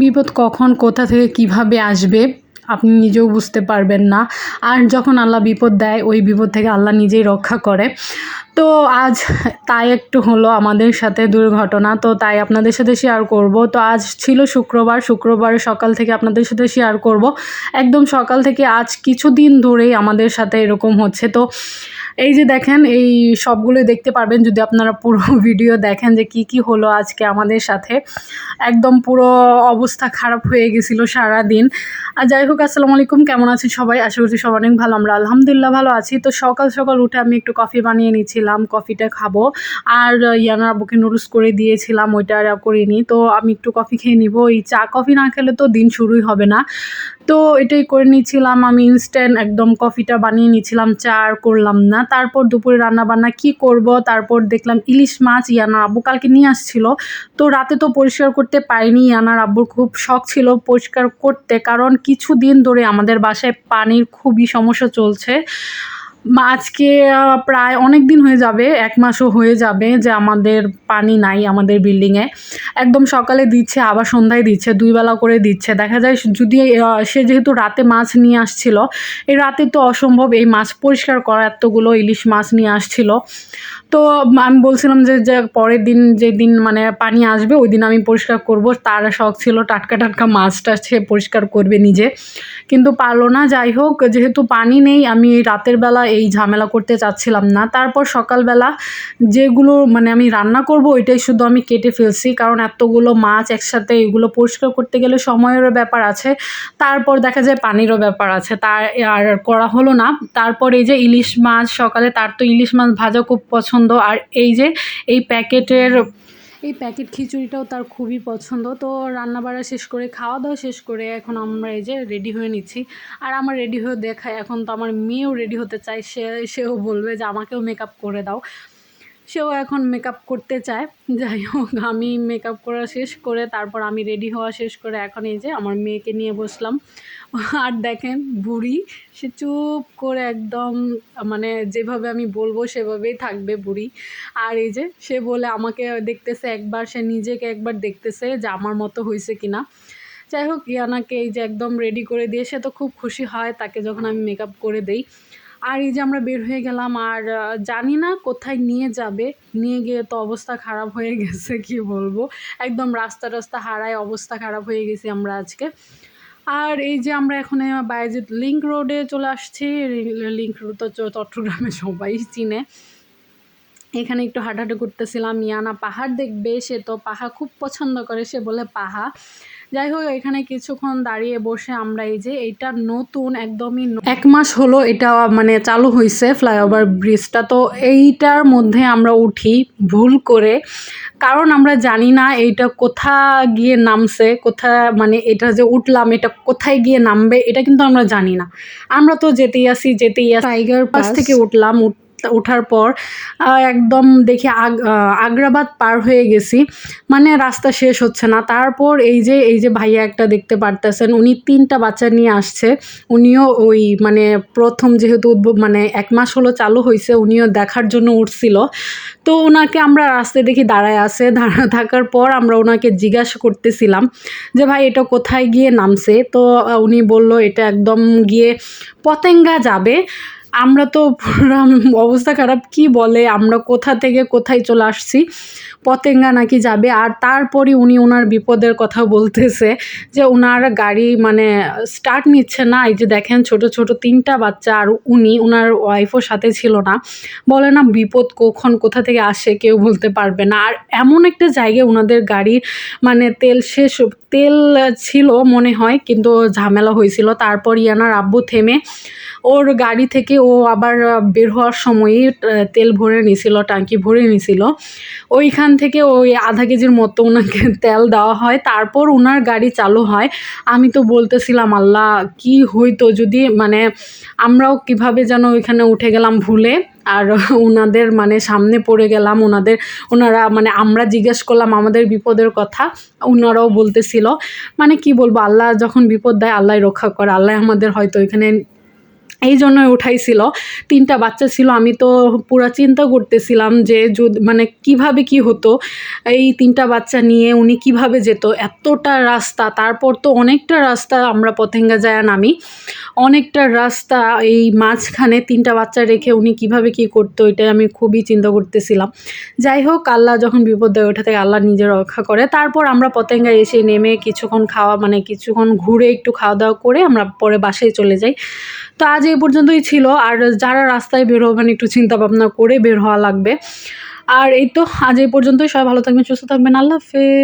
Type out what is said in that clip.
বিপদ কখন, কোথা থেকে কীভাবে আসবে, আপনি নিজেও বুঝতে পারবেন না। আর যখন আল্লাহ বিপদ দেয়, ওই বিপদ থেকে আল্লাহ নিজেই রক্ষা করে। তো আজ তাই একটু হলো আমাদের সাথে দুর্ঘটনা। তো তাই আপনাদের সাথে শেয়ার করব। তো আজ ছিল শুক্রবার। শুক্রবার সকাল থেকে আপনাদের সাথে শেয়ার করব। একদম সকাল থেকে আজ কিছুদিন ধরেই আমাদের সাথে এরকম হচ্ছে। তো এই যে দেখেন, এই সবগুলোই দেখতে পারবেন যদি আপনারা পুরো ভিডিও দেখেন যে কি কি হলো আজকে আমাদের সাথে। একদম পুরো অবস্থা খারাপ হয়ে গেছিল সারাদিন। আর যাই হোক, আসসালামু আলাইকুম, কেমন আছেন সবাই? আশা করছি সবাই অনেক ভালো, আমরা আলহামদুলিল্লাহ ভালো আছি। তো সকাল সকাল উঠে আমি একটু কফি বানিয়ে নিয়েছিলাম, কফিটা খাব। আর ইয়ানার আব্বুকে নুডলস করে দিয়েছিলাম, ওইটা আর করিনি। তো আমি একটু কফি খেয়ে নিব। এই চা, কফি না খেলে তো দিন শুরুই হবে না। তো এটাই করে নিয়েছিলাম, আমি ইনস্ট্যান্ট একদম কফিটা বানিয়ে নিয়েছিলাম, চা আর করলাম না। তারপর দুপুরে রান্না বান্না কি করব, তারপর দেখলাম ইলিশ মাছ ইয়ানার আব্বু কালকে নিয়ে আসছিল। তো রাতে তো পরিষ্কার করতে পারিনি, ইয়ানার আব্বুর খুব শখ ছিল পরিষ্কার করতে, কারণ কিছু দিন ধরে আমাদের বাসায় পানির খুবই সমস্যা চলছে। আজকে প্রায় অনেক দিন হয়ে যাবে, এক মাসও হয়ে যাবে যে আমাদের পানি নাই আমাদের বিল্ডিংয়ে একদম সকালে দিচ্ছে, আবার সন্ধ্যায় দিচ্ছে, দুই বেলা করে দিচ্ছে। দেখা যায় যদি সে যেহেতু রাতে মাছ নিয়ে আসছিল, এই রাতে তো অসম্ভব এই মাছ পরিষ্কার করা, এতগুলো ইলিশ মাছ নিয়ে আসছিল। তো আমি বলছিলাম যে যে পরের দিন যেদিন মানে পানি আসবে ওই দিন আমি পরিষ্কার করব। তার শখ ছিল টাটকা টাটকা মাছটা সে পরিষ্কার করবে নিজে। কিন্তু পারল না, যাই হোক, যেহেতু পানি নেই, আমি রাতের বেলা এই ঝামেলা করতে চাচ্ছিলাম না। তারপর সকালবেলা যেগুলো মানে আমি রান্না করব, ওইটাই শুধু আমি কেটে ফেলছি। কারণ এতগুলো মাছ একসাথে এগুলো পরিষ্কার করতে গেলে সময়েরও ব্যাপার আছে। তারপর দেখা যায় পানিরও ব্যাপার আছে। তার আর করা হলো না। তারপর এই যে ইলিশ মাছ, সকালে তার তো ইলিশ মাছ ভাজা খুব পছন্দ। আর এই যে এই প্যাকেটের এই প্যাকেট খিচুড়িটাও তার খুবই পছন্দ। তো রান্না বাড়া শেষ করে খাওয়া দাওয়া শেষ করে এখন আমরা এই যে রেডি হয়ে নিচ্ছি। আর আমার রেডি হয়ে দেখায়, এখন তো আমার মেয়েও রেডি হতে চায়, সে, সেও বলবে যে আমাকেও মেকআপ করে দাও। সেও এখন মেকআপ করতে চায়। যাই হোক, আমি মেকআপ করা শেষ করে তারপর আমি রেডি হওয়া শেষ করে এখন এই যে আমার মেয়েকে নিয়ে বসলাম। আর দেখেন, বুড়ি, সে চুপ করে একদম মানে যেভাবে আমি বলব সেভাবেই থাকবে বুড়ি। আর এই যে সে বলে আমাকে দেখতেছে একবার, সে নিজেকে একবার দেখতেছে যে আমার মতো হয়েছে কিনা। যাই হোক, ইয়ানাকে এই যে একদম রেডি করে দিয়ে সে তো খুব খুশি হয়, তাকে যখন আমি মেকআপ করে দেই। আর এই যে আমরা বের হয়ে গেলাম, আর জানি না কোথায় নিয়ে যাবে। নিয়ে গিয়ে তো অবস্থা খারাপ হয়ে গেছে, কি বলব? একদম রাস্তা রাস্তা হারায় অবস্থা খারাপ হয়ে গেছি আমরা আজকে। আর এই যে আমরা এখন বাইজিৎ লিঙ্ক রোডে চলে আসছি। লিঙ্ক রোড তো চট্টগ্রামে সবাই চিনে। এখানে একটু হাঁটাহাঁটি করতেছিলাম। ইয়ানা পাহাড় দেখবে, সে তো পাহাড় খুব পছন্দ করে, সে বলে পাহা। যাই হোক এখানে কিছুক্ষণ দাঁড়িয়ে বসে আমরা এই যে এটা নতুন একদমই এক মাস হলো এটা মানে চালু হয়েছে ফ্লাইওভার ব্রিজটা। তো এইটার মধ্যে আমরা উঠি ভুল করে কারণ আমরা জানি না এইটা কোথা গিয়ে নামছে কোথা মানে এটা যে উঠলাম এটা কোথায় গিয়ে নামবে এটা কিন্তু আমরা জানি না। আমরা তো যেতেই আসি যেতেই আসি। টাইগার পাস থেকে উঠলাম উঠ- ওঠার পর একদম দেখি আগ আগ্রাবাদ পার হয়ে গেছি। মানে রাস্তা শেষ হচ্ছে না। তারপর এই যে এই যে ভাইয়া একটা দেখতে পারতেছেন, উনি তিনটা বাচ্চা নিয়ে আসছে। উনিও ওই মানে প্রথম যেহেতু উদ্ভ- মানে এক মাস হলো চালু হয়েছে উনিও দেখার জন্য উঠছিল। তো ওনাকে আমরা রাস্তায় দেখি দাঁড়ায় আছে। দাঁড়া, থাকার পর আমরা ওনাকে জিজ্ঞাসা করতেছিলাম যে, ভাই, এটা কোথায় গিয়ে নামছে? তো উনি বলল, এটা একদম গিয়ে পতেঙ্গা যাবে। আমরা তো অবস্থা খারাপ, কি বলে? আমরা কোথা থেকে কোথায় চলে আসছি? পতেঙ্গা নাকি যাবে? আর তারপরই উনি ওনার বিপদের কথা বলতেছে যে ওনার গাড়ি মানে স্টার্ট নিচ্ছে না। এই যে দেখেন ছোট ছোট তিনটা বাচ্চা আর উনি ওনার ওয়াইফও সাথে ছিল না। বলে না, বিপদ কখন? কোথা থেকে আসে? কেউ বলতে পারবে না। আর এমন একটা জায়গায় ওনাদের গাড়ির মানে তেল শেষ, তেল ছিল মনে হয়, কিন্তু ঝামেলা হয়েছিল। তারপর ইয়ানার আব্বু থেমে ওর গাড়ি থেকে ও আবার বের হওয়ার সময়ই তেল ভরে নিছিল টাঙ্কি ভরে নিছিল। ওইখান থেকে ওই আধা কেজির মতো ওনাকে তেল দেওয়া হয়। তারপর ওনার গাড়ি চালু হয়। আমি তো বলতেছিলাম, আল্লাহ, কি হইতো যদি মানে আমরাও কীভাবে যেন ওইখানে উঠে গেলাম ভুলে। আর ওনাদের মানে সামনে পড়ে গেলাম। ওনাদের, ওনারা মানে আমরা জিজ্ঞেস করলাম আমাদের বিপদের কথা। ওনারাও বলতেছিল মানে কি বলব? আল্লাহ যখন বিপদ দেয়, আল্লাহ রক্ষা করে। আল্লাহ আমাদের হয়তো এখানে এই জন্যই উঠাইছিল। তিনটা বাচ্চা ছিল, আমি তো পুরা চিন্তা করতেছিলাম যে মানে কীভাবে কি হতো? এই তিনটা বাচ্চা নিয়ে উনি কীভাবে যেত? এতটা রাস্তা, তারপর তো অনেকটা রাস্তা আমরা পথেঙ্গা যায় নামি। অনেকটা রাস্তা এই মাঝখানে তিনটা বাচ্চা রেখে উনি কীভাবে কি করতো, এটাই আমি খুবই চিন্তা করতেছিলাম। যাই হোক, আল্লাহ যখন বিপদ দেয় ওঠা থেকে আল্লাহ নিজে রক্ষা করে। তারপর আমরা পতেঙ্গায় এসে নেমে কিছুক্ষণ খাওয়া মানে কিছুক্ষণ ঘুরে একটু খাওয়া দাওয়া করে আমরা পরে বাসায় চলে যাই। তো আজ এই পর্যন্তই ছিল, আর যারা রাস্তায় বের হবেন একটু চিন্তা ভাবনা করে বের হওয়া লাগবে। আর এই তো, আজ এই পর্যন্তই, সবাই ভালো থাকবেন, সুস্থ থাকবেন, আল্লাহ হাফেজ।